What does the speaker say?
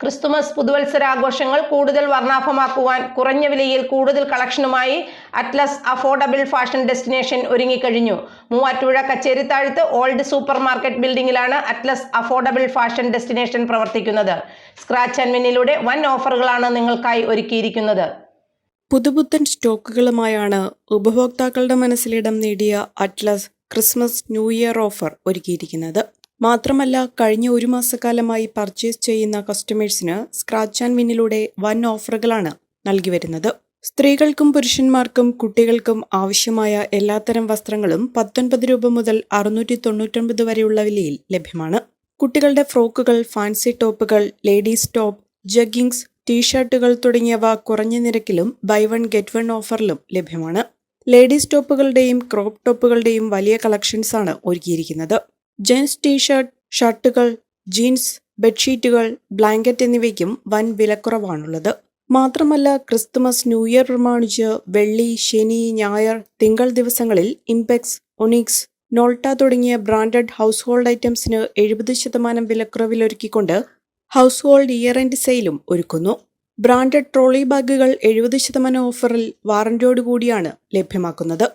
Christmas പുതുവത്സരാഘോഷങ്ങൾ കൂടുതൽ വർണാഭമാക്കുവാൻ കുറഞ്ഞ വിലയിൽ കൂടുതൽ കളക്ഷനുമായി അറ്റ്ലസ് അഫോർഡബിൾ ഫാഷൻ ഡെസ്റ്റിനേഷൻ ഒരുങ്ങിക്കഴിഞ്ഞു. മൂവാറ്റുപുഴ കച്ചേരിത്താഴത്ത് ഓൾഡ് സൂപ്പർ മാർക്കറ്റ് ബിൽഡിംഗിലാണ് അറ്റ്ലസ് അഫോർഡബിൾ ഫാഷൻ ഡെസ്റ്റിനേഷൻ പ്രവർത്തിക്കുന്നത്. സ്ക്രാച്ച് ആൻഡ് വിന്നിലൂടെ വൻ ഓഫറുകളാണ് നിങ്ങൾക്കായി ഒരുക്കിയിരിക്കുന്നത്. പുതുപുത്തൻ സ്റ്റോക്കുകളുമായാണ് ഉപഭോക്താക്കളുടെ മനസ്സിലിടം നേടിയ Atlas Christmas new year offer ഒരുക്കിയിരിക്കുന്നത്. മാത്രമല്ല കഴിഞ്ഞ ഒരു മാസക്കാലമായി പർച്ചേസ് ചെയ്യുന്ന കസ്റ്റമേഴ്സിന് സ്ക്രാച്ച് ആൻഡ് വിന്നിലൂടെ വൻ ഓഫറുകളാണ് നൽകി വരുന്നത്. സ്ത്രീകൾക്കും പുരുഷന്മാർക്കും കുട്ടികൾക്കും ആവശ്യമായ എല്ലാത്തരം വസ്ത്രങ്ങളും പത്തൊൻപത് രൂപ മുതൽ അറുന്നൂറ്റി തൊണ്ണൂറ്റൊൻപത് വരെയുള്ള വിലയിൽ ലഭ്യമാണ്. കുട്ടികളുടെ ഫ്രോക്കുകൾ ഫാൻസി ടോപ്പുകൾ ലേഡീസ് ടോപ്പ് ജഗ്ഗിങ്സ് ടീഷർട്ടുകൾ തുടങ്ങിയവ കുറഞ്ഞ നിരക്കിലും ബൈ വൺ ഗെറ്റ് വൺ ഓഫറിലും ലഭ്യമാണ്. ലേഡീസ് ടോപ്പുകളുടെയും ക്രോപ്പ് ടോപ്പുകളുടെയും വലിയ കളക്ഷൻസാണ് ഒരുക്കിയിരിക്കുന്നത്. ജെൻസ് ടീഷർട്ട് ഷർട്ടുകൾ ജീൻസ് ബെഡ്ഷീറ്റുകൾ ബ്ലാങ്കറ്റ് എന്നിവയ്ക്കും വൻ വിലക്കുറവാണുള്ളത്. മാത്രമല്ല ക്രിസ്തുമസ് ന്യൂ ഇയർ പ്രമാണിച്ച് വെള്ളി ശനി ഞായർ തിങ്കൾ ദിവസങ്ങളിൽ ഇംപെക്സ് ഒണിക്സ് നോൾട്ട തുടങ്ങിയ ബ്രാൻഡഡ് ഹൗസ് ഹോൾഡ് ഐറ്റംസിന് എഴുപത് ശതമാനം വിലക്കുറവിലൊരുക്കിക്കൊണ്ട് ഹൗസ് ഹോൾഡ് ഇയർ എൻഡ് സെയിലും ഒരുക്കുന്നു. ബ്രാൻഡഡ് ട്രോളി ബാഗുകൾ എഴുപത് ശതമാനം ഓഫറിൽ വാറന്റിയോടുകൂടിയാണ് ലഭ്യമാക്കുന്നത്.